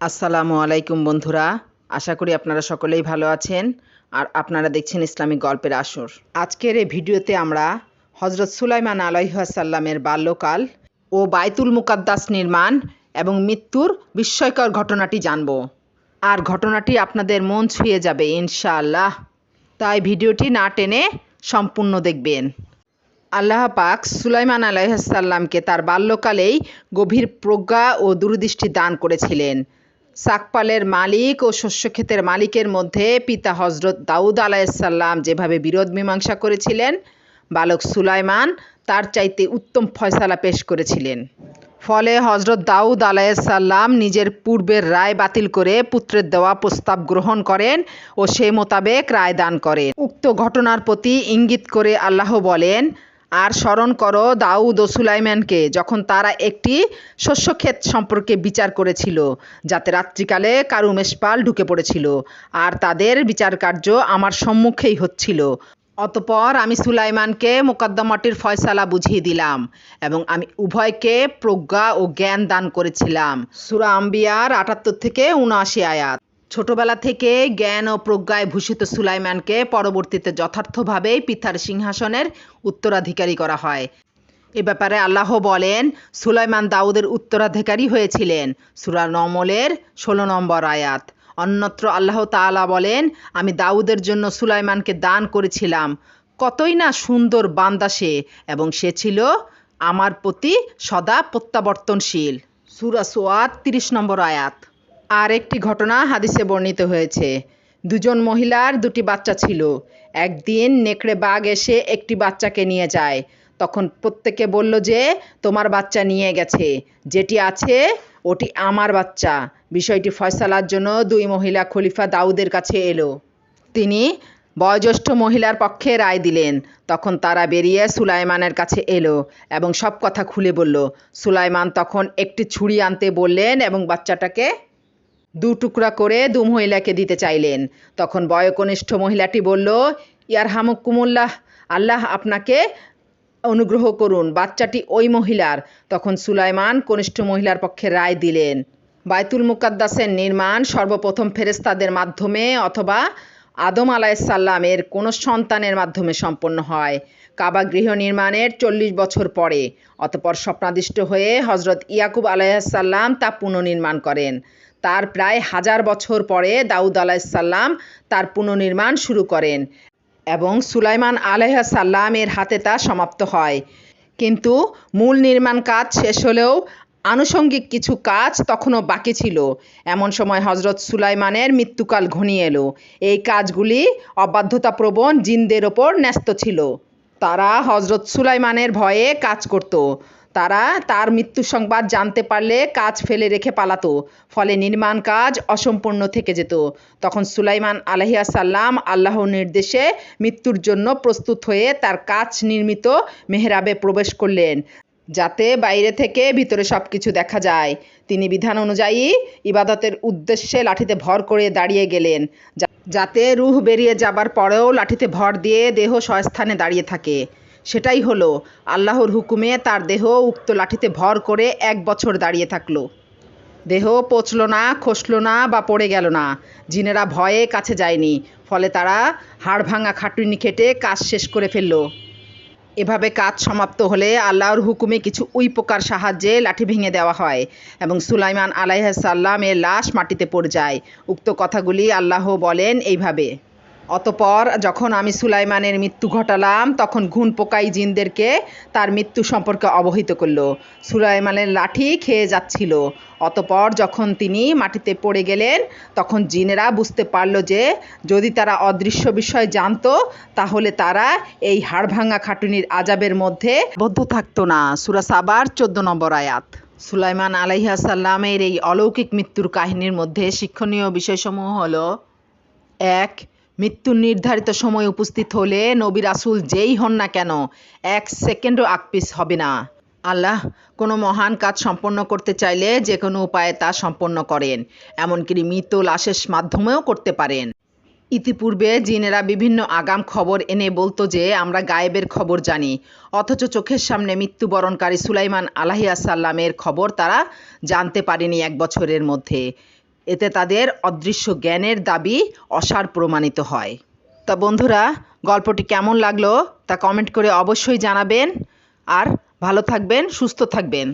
আসসালামু আলাইকুম বন্ধুরা, আশা করি আপনারা সকলেই ভালো আছেন আর আপনারা দেখছেন ইসলামিক গল্পের আসর। আজকের এই ভিডিওতে আমরা হজরত সুলাইমান আলাইহাসাল্লামের বাল্যকাল ও বাইতুল মুকাদ্দাস নির্মাণ এবং মৃত্যুর বিস্ময়কর ঘটনাটি জানব। আর ঘটনাটি আপনাদের মন ছুঁয়ে যাবে, ইনশাআল্লাহ। তাই ভিডিওটি না টেনে সম্পূর্ণ দেখবেন। আল্লাহ পাক সুলাইমান আলাইসাল্লামকে তার বাল্যকালেই গভীর প্রজ্ঞা ও দূরদৃষ্টি দান করেছিলেন। সাকপালের মালিক ও শস্যক্ষেতের মালিকের মধ্যে পিতা হজরত দাউদ আলাইসাল্লাম যেভাবে বিরোধ মীমাংসা করেছিলেন, বালক সুলাইমান তার চাইতে উত্তম ফয়সালা পেশ করেছিলেন। ফলে হজরত দাউদ আলাইসাল্লাম নিজের পূর্বের রায় বাতিল করে পুত্রের দেওয়া প্রস্তাব গ্রহণ করেন ও সে মোতাবেক রায় দান করেন। উক্ত ঘটনার প্রতি ইঙ্গিত করে আল্লাহ বলেন আর স্মরণ করো দাউদ ও সুলাইমানকে, যখন তারা একটি শস্যক্ষেত সম্পর্কে বিচার করেছিল, যাতে রাত্রিকালে কারু মেষপাল ঢুকে পড়েছিল, আর তাদের বিচার কার্য আমার সম্মুখেই হচ্ছিল। অতপর আমি সুলাইমানকে মোকদ্দমাটির ফয়সালা বুঝিয়ে দিলাম, এবং আমি উভয়কে প্রজ্ঞা ও জ্ঞান দান করেছিলাম। সুরা আম্বিয়ার আটাত্তর থেকে উনআশি আয়াত। ছোটবেলা থেকে জ্ঞান ও প্রজ্ঞায় ভূষিত সুলাইমানকে পরবর্তীতে যথার্থভাবেই পিতার সিংহাসনের উত্তরাধিকারী করা হয়। এ ব্যাপারে আল্লাহ বলেন, সুলাইমান দাউদের উত্তরাধিকারী হয়েছিলেন। সুরা নমলের ষোলো নম্বর আয়াত। অন্যত্র আল্লাহ তাআলা বলেন, আমি দাউদের জন্য সুলাইমানকে দান করেছিলাম। কতই না সুন্দর বান্দা সে, এবং সে ছিল আমার প্রতি সদা প্রত্যাবর্তনশীল। সুরা সোয়াত তিরিশ নম্বর আয়াত। আর একটি ঘটনা হাদিসে বর্ণিত হয়েছে। দুজন মহিলার দুটি বাচ্চা ছিল। একদিন নেকড়ে বাঘ এসে একটি বাচ্চাকে নিয়ে যায়। তখন প্রত্যেকে বলল যে, তোমার বাচ্চা নিয়ে গেছে। যেটি আছে, ওটি আমার বাচ্চা। বিষয়টি ফয়সালার জন্য দুই মহিলা খলিফা দাউদের কাছে এলো। তিনি বয়োজ্যেষ্ঠ মহিলার পক্ষে রায় দিলেন। তখন তারা বেরিয়ে সুলাইমানের কাছে এলো এবং সব কথা খুলে বলল। সুলাইমান তখন একটি ছুরি আনতে বললেন এবং বাচ্চাটাকে দু টুকরা করে দু মহিলাকে দিতে চাইলেন। তখন বয়কনিষ্ঠ মহিলাটি বলল, ইয়ার হামুকুমুল্লাহ আল্লাহ আপনাকে অনুগ্রহ করুন, বাচ্চাটি ওই মহিলার। তখন সুলাইমান কনিষ্ঠ মহিলার পক্ষে রায় দিলেন, বাইতুল মুকাদ্দাসের নির্মাণ সর্বপ্রথম ফেরেস্তাদের মাধ্যমে অথবা আদম আলাইসাল্লামের কোনো সন্তানের মাধ্যমে সম্পন্ন হয়। কাবা গৃহ নির্মাণের চল্লিশ বছর পরে। অতপর স্বপ্নাদিষ্ট হয়ে হজরত ইয়াকুব আলাইসাল্লাম তা পুনর্নির্মাণ করেন। তার প্রায় হাজার বছর পরে দাউদ আলাইসাল্লাম তার পুনর্নির্মাণ শুরু করেন এবং সুলাইমান আলাইসাল্লামের হাতে তা সমাপ্ত হয়। কিন্তু মূল নির্মাণ কাজ শেষ হলেও আনুষঙ্গিক কিছু কাজ তখনও বাকি ছিল। এমন সময় হজরত সুলাইমানের মৃত্যুকাল ঘনিয়ে এলো। এই কাজগুলি অবাধ্যতাপ্রবণ জিনদের ওপর ন্যস্ত ছিল। তারা হজরত সুলাইমানের ভয়ে কাজ করত। তারা তার মৃত্যু সংবাদ জানতে পারলে কাজ ফেলে রেখে পালাতো, ফলে নির্মাণ কাজ অসম্পূর্ণ থেকে যেত। তখন সুলাইমান আলহিয়াসাল্লাম আল্লাহর নির্দেশে মৃত্যুর জন্য প্রস্তুত হয়ে তার কাজ নির্মিত মেহরাবে প্রবেশ করলেন, যাতে বাইরে থেকে ভিতরে সব কিছু দেখা যায়। তিনি বিধান অনুযায়ী ইবাদতের উদ্দেশ্যে লাঠিতে ভর করে দাঁড়িয়ে গেলেন যাতে রুহ বেরিয়ে যাবার পরেও লাঠিতে ভর দিয়ে দেহ স্বস্থানে দাঁড়িয়ে থাকে। সেটাই হলো, আল্লাহর হুকুমে তার দেহ উক্ত লাঠিতে ভর করে এক বছর দাঁড়িয়ে থাকল। দেহ পচল না, খসল না বা পড়ে গেল না। জিনেরা ভয়ে কাছে যায়নি, ফলে তারা হাড় ভাঙা খাটুনি খেটে কাজ শেষ করে ফেলল। এভাবে কাজ সমাপ্ত হলে আল্লাহর হুকুমে কিছু উই পোকার সাহায্যে লাঠি ভেঙে দেওয়া হয় এবং সুলাইমান আলাইসাল্লামের লাশ মাটিতে পড়ে যায়। উক্ত কথাগুলি আল্লাহ বলেন এইভাবে। অতপর যখন আমি সুলাইমানের মৃত্যু ঘটালাম, তখন ঘুণ পোকাই জিনদেরকে তার মৃত্যু সম্পর্কে অবহিত করল। সুলাইমানের লাঠি খেয়ে যাচ্ছিল। অতপর যখন তিনি মাটিতে পড়ে গেলেন, তখন জিনেরা বুঝতে পারল যে, যদি তারা অদৃশ্য বিষয় জানতো, তাহলে তারা এই হাড়ভাঙা খাটুনির আজাবের মধ্যে বদ্ধ থাকতো না। সুরা সাবার চোদ্দ নম্বর আয়াত। সুলাইমান আলাইহাসাল্লামের এই অলৌকিক মৃত্যুর কাহিনীর মধ্যে শিক্ষণীয় বিষয়সমূহ হলো, এক মৃত্যুর নির্ধারিত সময় উপস্থিত হলে নবী রাসুল যেই হন না কেন, এক সেকেন্ডও আকপিস হবে না। আল্লাহ কোনো মহান কাজ সম্পন্ন করতে চাইলে যে কোনো উপায়ে তা সম্পন্ন করেন, এমনকি মৃত লাশের মাধ্যমেও করতে পারেন। ইতিপূর্বে জিনেরা বিভিন্ন আগাম খবর এনে বলতো যে, আমরা গায়েবের খবর জানি, অথচ চোখের সামনে মৃত্যুবরণকারী সুলাইমান আলাহিয়াসাল্লামের খবর তারা জানতে পারেনি এক বছরের মধ্যে। এতে তাদের অদৃশ্য জ্ঞানের দাবি অসার প্রমাণিত হয়। তা বন্ধুরা, গল্পটি কেমন লাগল তা কমেন্ট করে অবশ্যই জানাবেন। আর ভালো থাকবেন, সুস্থ থাকবেন।